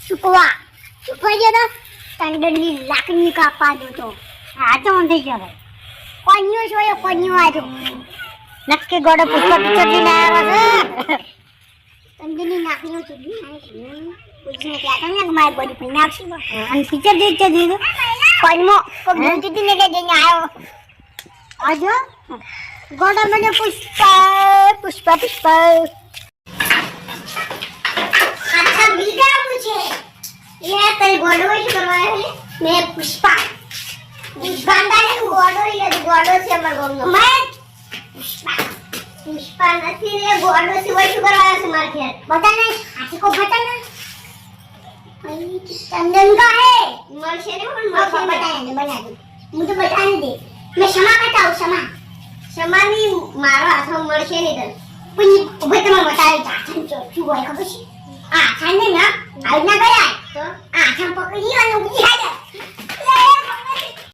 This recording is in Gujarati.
સુકવા સુકવા જતો તંડની લાકડી કાપવા દો તો આ તો થઈ જવાય કોન્યુ છો કોન્યુ આજો નક્કી ગોડો પુષ્પા પિક્ચર લઈને આવ્યા મારી બોડી પી નાખશી અને પિક્ચર દેખતે દીધું કોન્મો કોક જોતી ને કે જઈને આવ્યો આજો ગોડો મને પુષ્પા પુષ્પા એ છે ગોડો સિવાય શું કરવા છે મારે ઘેર બતાને કો બતાને ચંદન का है મળશે ને પણ મળશે. બતાને બના દે. હું તો બતાને દે. મેં ક્ષમા બતાવું ક્ષમા. ક્ષમાની મારો હાથમાં મળશે નહીં તને. પણ ઉભે તમે બતાવી ચાચન ચોખ્ખું હોય ખબર છે? આ છાને ના આવી ના